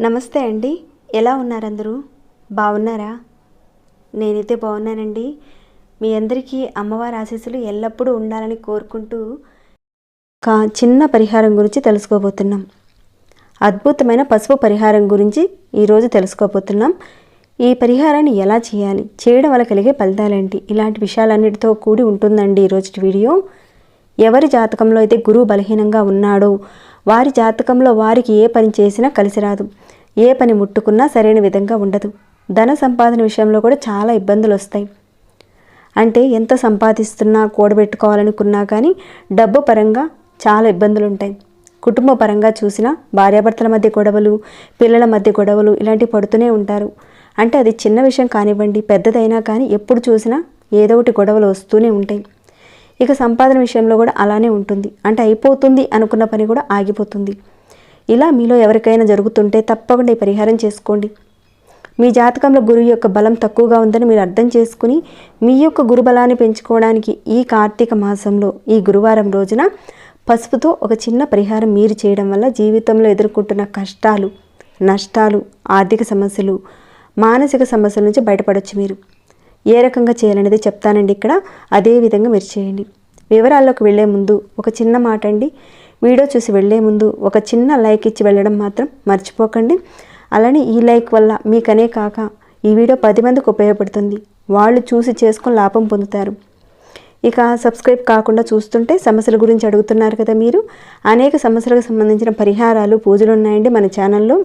నమస్తే అండి. ఎలా ఉన్నారు అందరూ బాగున్నారా? నేనైతే బాగున్నానండి. మీ అందరికీ అమ్మవారి ఆశీస్సులు ఎల్లప్పుడూ ఉండాలని కోరుకుంటూ ఒక చిన్న పరిహారం గురించి తెలుసుకోబోతున్నాం. అద్భుతమైన పసుపు పరిహారం గురించి ఈరోజు తెలుసుకోబోతున్నాం. ఈ పరిహారాన్ని ఎలా చేయాలి? చేయడం వల్ల కలిగే ఫలితాలేంటి? ఇలాంటి విషయాలన్నిటితో కూడి ఉంటుందండి ఈరోజు వీడియో. ఎవరి జాతకంలో అయితే గురువు బలహీనంగా ఉన్నాడో వారి జాతకంలో వారికి ఏ పని చేసినా కలిసి రాదు. ఏ పని ముట్టుకున్నా సరైన విధంగా ఉండదు. ధన సంపాదన విషయంలో కూడా చాలా ఇబ్బందులు వస్తాయి. అంటే ఎంత సంపాదిస్తున్నా కూడబెట్టుకోవాలనుకున్నా కానీ డబ్బు పరంగా చాలా ఇబ్బందులు ఉంటాయి కుటుంబ పరంగా చూసినా భార్యాభర్తల మధ్య గొడవలు పిల్లల మధ్య గొడవలు ఇలాంటివి పడుతూనే ఉంటారు. అంటే అది చిన్న విషయం కానివ్వండి పెద్దదైనా కానీ ఎప్పుడు చూసినా ఏదో ఒకటి గొడవలు వస్తూనే ఉంటాయి. ఇక సంపాదన విషయంలో కూడా అలానే ఉంటుంది. అంటే అయిపోతుంది అనుకున్న పని కూడా ఆగిపోతుంది. ఇలా మీలో ఎవరికైనా జరుగుతుంటే తప్పకుండా ఈ పరిహారం చేసుకోండి. మీ జాతకంలో గురువు యొక్క బలం తక్కువగా ఉందని మీరు అర్థం చేసుకుని మీ యొక్క గురుబలాన్ని పెంచుకోవడానికి ఈ కార్తీక మాసంలో ఈ గురువారం రోజున పసుపుతో ఒక చిన్న పరిహారం మీరు చేయడం వల్ల జీవితంలో ఎదుర్కొంటున్న కష్టాలు నష్టాలు ఆర్థిక సమస్యలు మానసిక సమస్యల నుంచి బయటపడవచ్చు మీరు. ఏ రకంగా చేయాలనేది చెప్తానండి ఇక్కడ. అదే విధంగా మీరు చేయండి. వివరాల్లోకి వెళ్ళే ముందు ఒక చిన్న మాట అండి. వీడియో చూసి వెళ్ళే ముందు ఒక చిన్న లైక్ ఇచ్చి వెళ్ళడం మాత్రం మర్చిపోకండి. అలానే ఈ లైక్ వల్ల మీకనే కాక ఈ వీడియో పది మందికి ఉపయోగపడుతుంది. వాళ్ళు చూసి చేసుకొని లాభం పొందుతారు. ఇక సబ్స్క్రైబ్ కాకుండా చూస్తుంటే సమస్యల గురించి అడుగుతున్నారు కదా మీరు. అనేక సమస్యలకు సంబంధించిన పరిహారాలు పూజలు ఉన్నాయండి మన ఛానల్లో.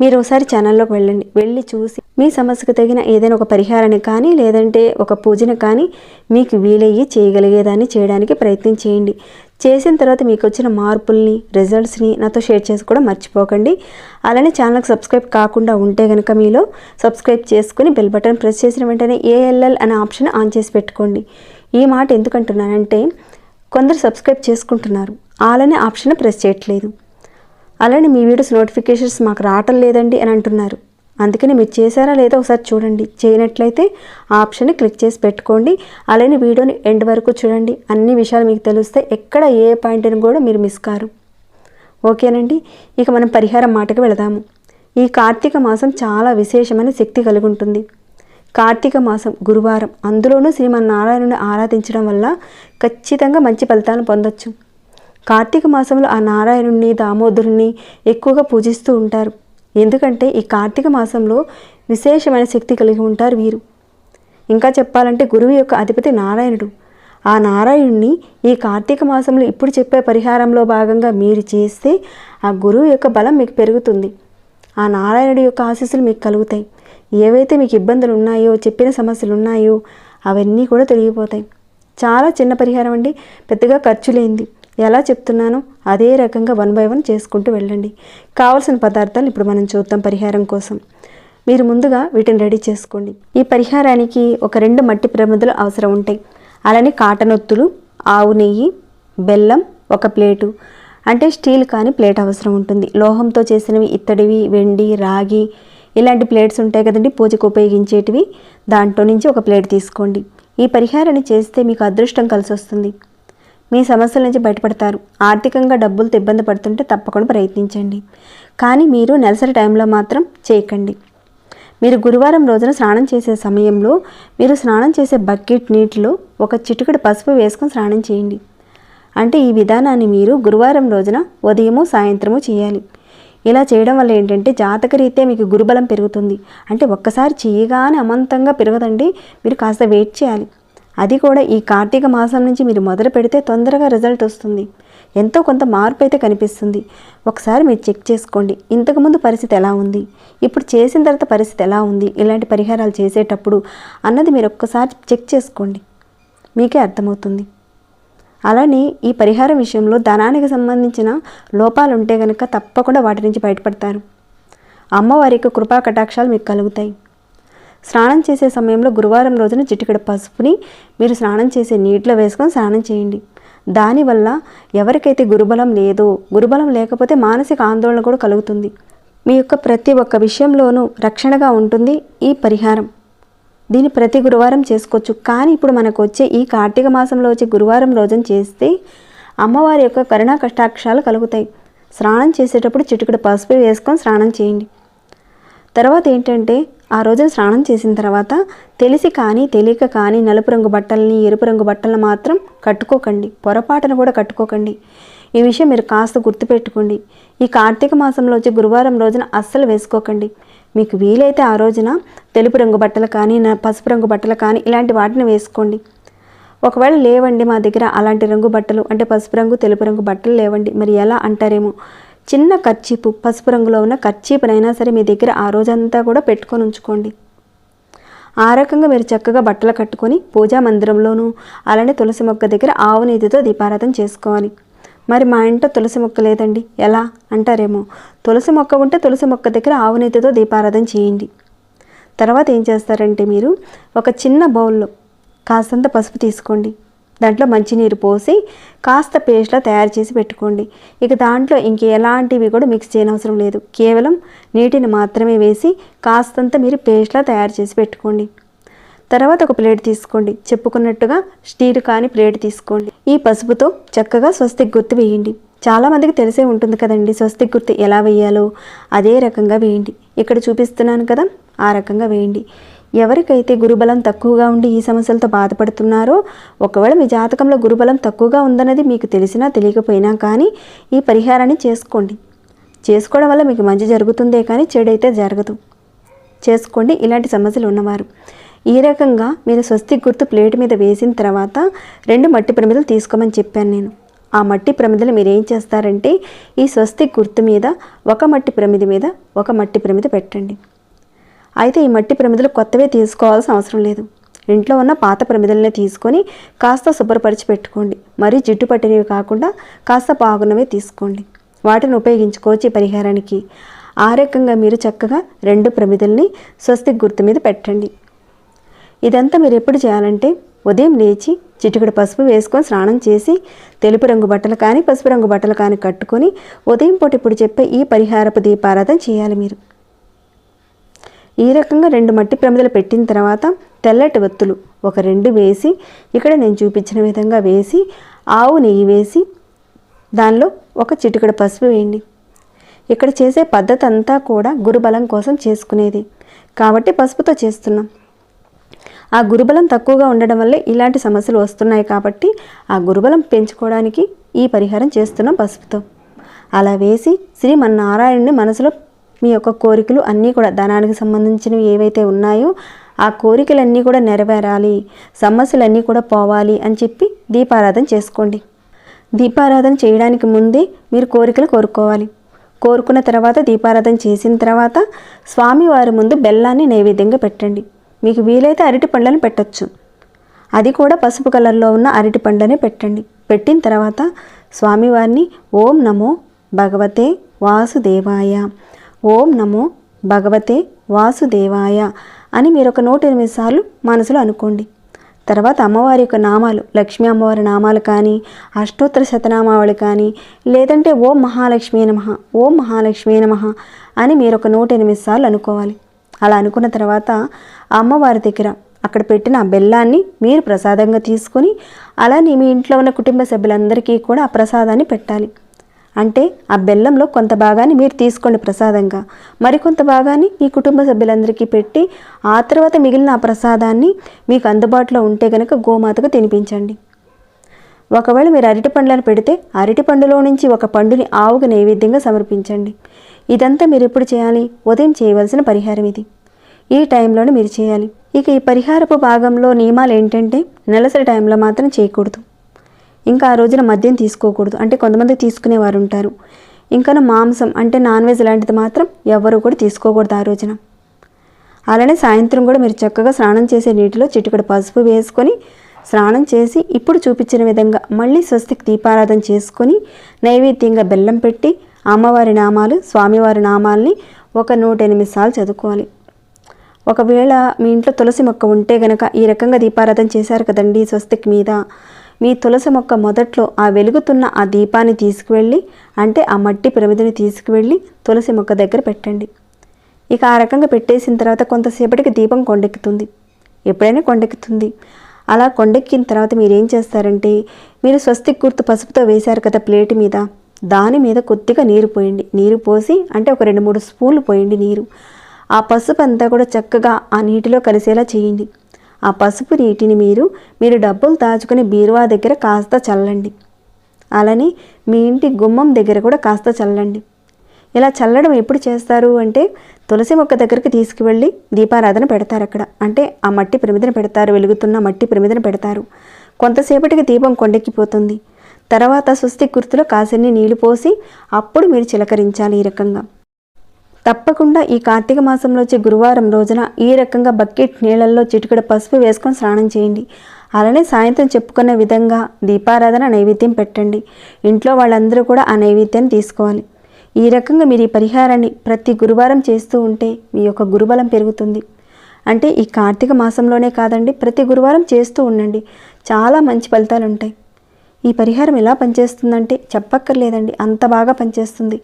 మీరు ఒకసారి ఛానల్లోకి వెళ్ళండి. వెళ్ళి చూసి మీ సమస్యకు తగిన ఏదైనా ఒక పరిహారాన్ని కానీ లేదంటే ఒక పూజను కానీ మీకు వీలయ్యి చేయగలిగేదాన్ని చేయడానికి ప్రయత్నం చేయండి. చేసిన తర్వాత మీకు వచ్చిన మార్పుల్ని రిజల్ట్స్ని నాతో షేర్ చేసి కూడా మర్చిపోకండి. అలానే ఛానల్కి సబ్స్క్రైబ్ కాకుండా ఉంటే కనుక మీలో సబ్స్క్రైబ్ చేసుకుని బెల్ బటన్ ప్రెస్ చేసిన వెంటనే ఏఎల్ఎల్ అనే ఆప్షన్ ఆన్ చేసి పెట్టుకోండి. ఈ మాట ఎందుకంటున్నానంటే కొందరు సబ్స్క్రైబ్ చేసుకుంటున్నారు. ఆలనే ఆప్షన్ ప్రెస్ చేయట్లేదు. అలానే మీ వీడియోస్ నోటిఫికేషన్స్ మాకు రావటం లేదండి అని అంటున్నారు. అందుకని మీరు చేశారా లేదా ఒకసారి చూడండి. చేయనట్లయితే ఆ ఆప్షన్ని క్లిక్ చేసి పెట్టుకోండి. అలానే వీడియోని ఎండ్ వరకు చూడండి. అన్ని విషయాలు మీకు తెలుస్తే ఎక్కడ ఏ పాయింట్ని కూడా మీరు మిస్ కారు. ఓకేనండి? ఇక మనం పరిహారం మాటకు వెళదాము. ఈ కార్తీక మాసం చాలా విశేషమైన శక్తి కలిగి ఉంటుంది కార్తీక మాసం గురువారం అందులోనూ శ్రీమన్నారాయణుని ఆరాధించడం వల్ల ఖచ్చితంగా మంచి ఫలితాలను పొందొచ్చు. కార్తీక మాసంలో ఆ నారాయణుణ్ణి దామోదరుణ్ణి ఎక్కువగా పూజిస్తూ ఉంటారు. ఎందుకంటే ఈ కార్తీక మాసంలో విశేషమైన శక్తి కలిగి ఉంటారు వీరు. ఇంకా చెప్పాలంటే గురువు యొక్క అధిపతి నారాయణుడు. ఆ నారాయణుణ్ణి ఈ కార్తీక మాసంలో ఇప్పుడు చెప్పే పరిహారంలో భాగంగా మీరు చేస్తే ఆ గురువు యొక్క బలం మీకు పెరుగుతుంది. ఆ నారాయణుడి యొక్క ఆశీస్సులు మీకు కలుగుతాయి. ఏవైతే మీకు ఇబ్బందులు ఉన్నాయో చెప్పిన సమస్యలు ఉన్నాయో అవన్నీ కూడా తొలగిపోతాయి. చాలా చిన్న పరిహారం అండి. పెద్దగా ఖర్చు లేనిది. ఎలా చెప్తున్నానో అదే రకంగా వన్ బై వన్ చేసుకుంటూ వెళ్ళండి. కావలసిన పదార్థాలు ఇప్పుడు మనం చూద్దాం పరిహారం కోసం. మీరు ముందుగా వీటిని రెడీ చేసుకోండి. ఈ పరిహారానికి ఒక రెండు మట్టి ప్రమిదలు అవసరం ఉంటాయి. అలానే కాటనొత్తులు ఆవు నెయ్యి బెల్లం ఒక ప్లేటు. అంటే స్టీల్ కానీ ప్లేట్ అవసరం ఉంటుంది. లోహంతో చేసినవి ఇత్తడివి వెండి రాగి ఇలాంటి ప్లేట్స్ ఉంటాయి కదండి. పూజకు ఉపయోగించేటివి. దాంట్లో నుంచి ఒక ప్లేట్ తీసుకోండి. ఈ పరిహారాన్ని చేస్తే మీకు అదృష్టం కలిసి వస్తుంది మీ సమస్యల నుంచి బయటపడతారు. ఆర్థికంగా డబ్బులతో ఇబ్బంది పడుతుంటే తప్పకుండా ప్రయత్నించండి. కానీ మీరు నెలసరి టైంలో మాత్రం చేయకండి. మీరు గురువారం రోజున స్నానం చేసే సమయంలో మీరు స్నానం చేసే బకెట్ నీటిలో ఒక చిటికెడు పసుపు వేసుకొని స్నానం చేయండి. అంటే ఈ విధానాన్ని మీరు గురువారం రోజున ఉదయము సాయంత్రము చేయాలి. ఇలా చేయడం వల్ల ఏంటంటే జాతకరీత్యా మీకు గురుబలం పెరుగుతుంది. అంటే ఒక్కసారి చేయగానే అమంతంగా పెరగదండి. మీరు కాస్త వెయిట్ చేయాలి. అది కూడా ఈ కార్తీక మాసం నుంచి మీరు మొదలు పెడితే తొందరగా రిజల్ట్ వస్తుంది. ఎంతో కొంత మార్పు అయితే కనిపిస్తుంది. ఒకసారి మీరు చెక్ చేసుకోండి. ఇంతకుముందు పరిస్థితి ఎలా ఉంది? ఇప్పుడు చేసిన తర్వాత పరిస్థితి ఎలా ఉంది? ఇలాంటి పరిహారాలు చేసేటప్పుడు అన్నది మీరు ఒక్కసారి చెక్ చేసుకోండి. మీకే అర్థమవుతుంది. అలానే ఈ పరిహారం విషయంలో ధనానికి సంబంధించిన లోపాలు ఉంటే కనుక తప్పకుండా వాటి నుంచి బయటపడతారు. అమ్మవారికి కృపా కటాక్షాలు మీకు కలుగుతాయి. స్నానం చేసే సమయంలో గురువారం రోజున చిటికెడ పసుపుని మీరు స్నానం చేసే నీటిలో వేసుకొని స్నానం చేయండి. దానివల్ల ఎవరికైతే గురుబలం లేదో గురుబలం లేకపోతే మానసిక ఆందోళన కూడా కలుగుతుంది. మీ యొక్క ప్రతి ఒక్క విషయంలోనూ రక్షణగా ఉంటుంది ఈ పరిహారం. దీన్ని ప్రతి గురువారం చేసుకోవచ్చు. కానీ ఇప్పుడు మనకు వచ్చే ఈ కార్తీక మాసంలో వచ్చే గురువారం రోజున చేస్తే అమ్మవారి యొక్క కరుణా కష్టాక్షాలు కలుగుతాయి. స్నానం చేసేటప్పుడు చిటికెడు పసుపు వేసుకొని స్నానం చేయండి. తర్వాత ఏంటంటే ఆ రోజున స్నానం చేసిన తర్వాత తెలిసి కానీ తెలియక కానీ నలుపు రంగు బట్టల్ని ఎరుపు రంగు బట్టలను మాత్రం కట్టుకోకండి. పొరపాటును కూడా కట్టుకోకండి. ఈ విషయం మీరు కాస్త గుర్తుపెట్టుకోండి. ఈ కార్తీక మాసంలో వచ్చే గురువారం రోజున అస్సలు వేసుకోకండి. మీకు వీలైతే ఆ రోజున తెలుపు రంగు బట్టలు కానీ పసుపు రంగు బట్టలు కానీ ఇలాంటి వాటిని వేసుకోండి. ఒకవేళ లేవండి మా దగ్గర అలాంటి రంగు బట్టలు అంటే పసుపు రంగు తెలుపు రంగు బట్టలు లేవండి మరి ఎలా అంటారేమో చిన్న కర్చీపు పసుపు రంగులో ఉన్న కర్చీపునైనా సరే మీ దగ్గర ఆ రోజంతా కూడా పెట్టుకొని ఉంచుకోండి. ఆ రకంగా మీరు చక్కగా బట్టలు కట్టుకొని పూజా మందిరంలోనూ అలానే తులసి మొక్క దగ్గర ఆవు నీతితో దీపారాధన చేసుకోవాలి. మరి మా ఇంట్లో తులసి మొక్క లేదండి. ఎలా? అంటారేమో. తులసి మొక్క ఉంటే తులసి మొక్క దగ్గర ఆవు నీతితో దీపారాధన చేయండి. తర్వాత ఏం చేస్తారంటే మీరు ఒక చిన్న బౌల్లో కాస్తంత పసుపు తీసుకోండి. దాంట్లో మంచినీరు పోసి కాస్త పేస్ట్లా తయారు చేసి పెట్టుకోండి. ఇక దాంట్లో ఇంక ఎలాంటివి కూడా మిక్స్ చేయనవసరం లేదు. కేవలం నీటిని మాత్రమే వేసి కాస్తంత మీరు పేస్ట్లా తయారు చేసి పెట్టుకోండి. తర్వాత ఒక ప్లేట్ తీసుకోండి. చెప్పుకున్నట్టుగా స్టీల్ కాని ప్లేట్ తీసుకోండి. ఈ పసుపుతో చక్కగా స్వస్తిక్ గుర్తు వేయండి. చాలామందికి తెలిసే ఉంటుంది కదండి స్వస్తిక్ గుర్తు ఎలా వేయాలో. అదే రకంగా వేయండి. ఇక్కడ చూపిస్తున్నాను కదా ఆ రకంగా వేయండి. ఎవరికైతే గురుబలం తక్కువగా ఉండి ఈ సమస్యలతో బాధపడుతున్నారో ఒకవేళ మీ జాతకంలో గురుబలం తక్కువగా ఉందన్నది మీకు తెలిసినా తెలియకపోయినా కానీ ఈ పరిహారాన్ని చేసుకోండి. చేసుకోవడం వల్ల మీకు మంచి జరుగుతుందే కానీ చెడైతే జరగదు. చేసుకోండి ఇలాంటి సమస్యలు ఉన్నవారు. ఈ రకంగా మీరు స్వస్తి గుర్తు ప్లేట్ మీద వేసిన తర్వాత రెండు మట్టి ప్రమిదలు తీసుకోమని చెప్పాను నేను. ఆ మట్టి ప్రమిదలు మీరు ఏం చేస్తారంటే ఈ స్వస్తి గుర్తు మీద ఒక మట్టి ప్రమిది మీద ఒక మట్టి ప్రమిది పెట్టండి. అయితే ఈ మట్టి ప్రమిదలు కొత్తవే తీసుకోవాల్సిన అవసరం లేదు. ఇంట్లో ఉన్న పాత ప్రమిదలనే తీసుకొని కాస్త శుభ్రపరిచి పెట్టుకోండి. మరీ జిడ్డు పట్టినవి కాకుండా కాస్త బాగున్నవే తీసుకోండి. వాటిని ఉపయోగించుకోవచ్చు ఈ పరిహారానికి. ఆ రకంగా మీరు చక్కగా రెండు ప్రమిదల్ని స్వస్తి గుర్తు మీద పెట్టండి. ఇదంతా మీరు ఎప్పుడు చేయాలంటే ఉదయం లేచి చిటికడు పసుపు వేసుకొని స్నానం చేసి తెలుపు రంగు బట్టలు కానీ పసుపు రంగు బట్టలు కానీ కట్టుకొని ఉదయం పూట ఇప్పుడు చెప్పే ఈ పరిహారపు దీపారాధన చేయాలి మీరు. ఈ రకంగా రెండు మట్టి ప్రమిదలు పెట్టిన తర్వాత తెల్లటి ఒత్తులు ఒక రెండు వేసి ఇక్కడ నేను చూపించిన విధంగా వేసి ఆవు నెయ్యి వేసి దానిలో ఒక చిటికడ పసుపు వేయండి. ఇక్కడ చేసే పద్ధతి అంతా కూడా గురుబలం కోసం చేసుకునేది. కాబట్టి పసుపుతో చేస్తున్నాం. ఆ గురుబలం తక్కువగా ఉండడం వల్లే ఇలాంటి సమస్యలు వస్తున్నాయి కాబట్టి ఆ గురుబలం పెంచుకోవడానికి ఈ పరిహారం చేస్తున్నాం పసుపుతో. అలా వేసి శ్రీమన్నారాయణుని మనసులో మీ యొక్క కోరికలు అన్నీ కూడా ధనానికి సంబంధించినవి ఏవైతే ఉన్నాయో ఆ కోరికలన్నీ కూడా నెరవేరాలి సమస్యలన్నీ కూడా పోవాలి అని చెప్పి దీపారాధన చేసుకోండి. దీపారాధన చేయడానికి ముందే మీరు కోరికలు కోరుకోవాలి. కోరుకున్న తర్వాత దీపారాధన చేసిన తర్వాత స్వామివారి ముందు బెల్లాన్ని నైవేద్యంగా పెట్టండి. మీకు వీలైతే అరటి పండ్లను పెట్టొచ్చు. అది కూడా పసుపు కలర్లో ఉన్న అరటి పండ్లనే పెట్టండి. పెట్టిన తర్వాత స్వామివారిని ఓం నమో భగవతే వాసుదేవాయ ఓం నమో భగవతే వాసుదేవాయ అని మీరు ఒక నూట ఎనిమిది సార్లు మనసులో అనుకోండి. తర్వాత అమ్మవారి యొక్క నామాలు లక్ష్మీ అమ్మవారి నామాలు కానీ అష్టోత్తర శతనామావళి కానీ లేదంటే ఓం మహాలక్ష్మీ నమ ఓం మహాలక్ష్మీ నమ అని మీరు ఒక నూట ఎనిమిది సార్లు అనుకోవాలి. అలా అనుకున్న తర్వాత అమ్మవారి దగ్గర అక్కడ పెట్టిన ఆ బెల్లాన్ని మీరు ప్రసాదంగా తీసుకొని అలానే మీ ఇంట్లో ఉన్న కుటుంబ సభ్యులందరికీ కూడా ఆ ప్రసాదాన్ని పెట్టాలి. అంటే ఆ బెల్లంలో కొంత భాగాన్ని మీరు తీసుకోండి ప్రసాదంగా. మరికొంత భాగాన్ని మీ కుటుంబ సభ్యులందరికీ పెట్టి ఆ తర్వాత మిగిలిన ఆ ప్రసాదాన్ని మీకు అందుబాటులో ఉంటే కనుక గోమాతకు తినిపించండి. ఒకవేళ మీరు అరటి పండ్లను పెడితే అరటి పండులో నుంచి ఒక పండుని ఆవుకు నైవేద్యంగా సమర్పించండి. ఇదంతా మీరు ఎప్పుడు చేయాలి? ఉదయం చేయవలసిన పరిహారం ఇది. ఈ టైంలోనే మీరు చేయాలి. ఇక ఈ పరిహారపు భాగంలో నియమాలు ఏంటంటే నెలసరి టైంలో మాత్రం చేయకూడదు. ఇంకా ఆ రోజున మద్యం తీసుకోకూడదు. అంటే కొంతమంది తీసుకునేవారు ఉంటారు. ఇంకా మాంసం అంటే నాన్ వెజ్ లాంటిది మాత్రం ఎవరు కూడా తీసుకోకూడదు ఆ రోజున. అలానే సాయంత్రం కూడా మీరు చక్కగా స్నానం చేసే నీటిలో చిటికడు పసుపు వేసుకొని స్నానం చేసి ఇప్పుడు చూపించిన విధంగా మళ్ళీ స్వస్తికి దీపారాధన చేసుకొని నైవేద్యంగా బెల్లం పెట్టి అమ్మవారి నామాలు స్వామివారి నామాల్ని ఒక నూట ఎనిమిది సార్లు చదువుకోవాలి. ఒకవేళ మీ ఇంట్లో తులసి మొక్క ఉంటే గనక ఈ రకంగా దీపారాధన చేశారు కదండి స్వస్తికి మీద. మీ తులసి మొక్క మొదట్లో ఆ వెలుగుతున్న ఆ దీపాన్ని తీసుకువెళ్ళి అంటే ఆ మట్టి ప్రమిదని తీసుకువెళ్ళి తులసి మొక్క దగ్గర పెట్టండి. ఇక ఆ రకంగా పెట్టేసిన తర్వాత కొంతసేపటికి దీపం కొండెక్కుతుంది. ఎప్పుడైనా కొండెక్కుతుంది. అలా కొండెక్కిన తర్వాత మీరు ఏం చేస్తారంటే మీరు స్వస్తిక్ గుర్తు పసుపుతో వేశారు కదా ప్లేట్ మీద దాని మీద కొద్దిగా నీరు పోయండి. నీరు పోసి అంటే ఒక రెండు మూడు స్పూన్లు పోయండి నీరు. ఆ పసుపు అంతా కూడా చక్కగా ఆ నీటిలో కలిసేలా చేయండి. ఆ పసుపు నీటిని మీరు మీరు డబ్బులు దాచుకుని బీరువా దగ్గర కాస్త చల్లండి. అలానే మీ ఇంటి గుమ్మం దగ్గర కూడా కాస్త చల్లండి. ఇలా చల్లడం ఎప్పుడు చేస్తారు అంటే తులసి మొక్క దగ్గరికి తీసుకువెళ్ళి దీపారాధన పెడతారు అక్కడ. అంటే ఆ మట్టి ప్రమిదన పెడతారు వెలుగుతున్న మట్టి ప్రమిదన పెడతారు. కొంతసేపటికి దీపం కొండెక్కిపోతుంది. తర్వాత స్వస్తి గుర్తులో కాసిన్ని నీళ్ళు పోసి అప్పుడు మీరు చిలకరించాలి ఈ రకంగా. తప్పకుండా ఈ కార్తీక మాసంలో వచ్చే గురువారం రోజున ఈ రకంగా బకెట్ నీళ్ళల్లో చిటికడ పసుపు వేసుకొని స్నానం చేయండి. అలానే సాయంత్రం చెప్పుకున్న విధంగా దీపారాధన నైవేద్యం పెట్టండి. ఇంట్లో వాళ్ళందరూ కూడా ఆ నైవేద్యాన్ని తీసుకోవాలి. ఈ రకంగా మీరు ఈ పరిహారాన్ని ప్రతి గురువారం చేస్తూ ఉంటే మీ యొక్క గురుబలం పెరుగుతుంది. అంటే ఈ కార్తీక మాసంలోనే కాదండి ప్రతి గురువారం చేస్తూ ఉండండి. చాలా మంచి ఫలితాలు ఉంటాయి ఈ పరిహారం ఎలా పనిచేస్తుందంటే చెప్పక్కర్లేదండి అంత బాగా పనిచేస్తుంది.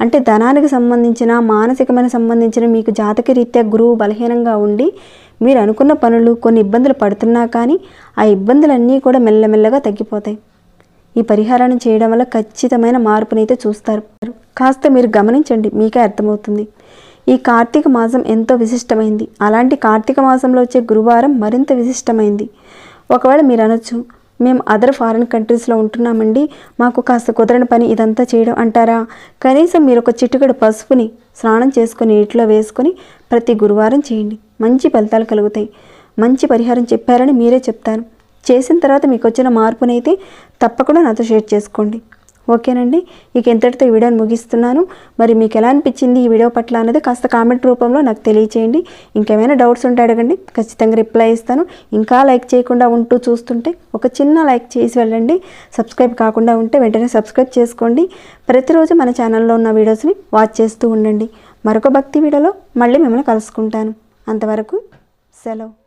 అంటే ధనానికి సంబంధించిన మానసికమైన సంబంధించిన మీకు జాతక రీత్యా గురువు బలహీనంగా ఉండి మీరు అనుకున్న పనులు కొన్ని ఇబ్బందులు పడుతున్నా కానీ ఆ ఇబ్బందులన్నీ కూడా మెల్లమెల్లగా తగ్గిపోతాయి. ఈ పరిహారాన్ని చేయడం వల్ల ఖచ్చితమైన మార్పునైతే చూస్తారు. కాస్త మీరు గమనించండి మీకే అర్థమవుతుంది. ఈ కార్తీక మాసం ఎంతో విశిష్టమైంది. అలాంటి కార్తీక మాసంలో వచ్చే గురువారం మరింత విశిష్టమైంది. ఒకవేళ మీరు అనొచ్చు మేము అదర్ ఫారిన్ కంట్రీస్లో ఉంటున్నామండి. మాకు కాస్త కుదరని పని ఇదంతా చేయడం అంటారా? కనీసం మీరు ఒక చిటికెడు పసుపుని స్నానం చేసుకుని నీటిలో వేసుకొని ప్రతి గురువారం చేయండి. మంచి ఫలితాలు కలుగుతాయి. మంచి పరిహారం చెప్పారని మీరే చెప్తారు. చేసిన తర్వాత మీకు వచ్చిన మార్పునైతే తప్పకుండా నాతో షేర్ చేసుకోండి. ఓకేనండి? ఇక ఎంతటితో ఈ వీడియోని ముగిస్తున్నాను. మరి మీకు ఎలా అనిపించింది ఈ వీడియో పట్ల అనేది కాస్త కామెంట్ రూపంలో నాకు తెలియచేయండి. ఇంకేమైనా డౌట్స్ ఉంటే అడగండి. ఖచ్చితంగా రిప్లై ఇస్తాను. ఇంకా లైక్ చేయకుండా ఉంటూ చూస్తుంటే ఒక చిన్న లైక్ చేసి వెళ్ళండి. సబ్స్క్రైబ్ కాకుండా ఉంటే వెంటనే సబ్స్క్రైబ్ చేసుకోండి. ప్రతిరోజు మన ఛానల్లో ఉన్న వీడియోస్ని వాచ్ చేస్తూ ఉండండి. మరొక భక్తి వీడియోలో మళ్ళీ మిమ్మల్ని కలుసుకుంటాను. అంతవరకు సెలవు.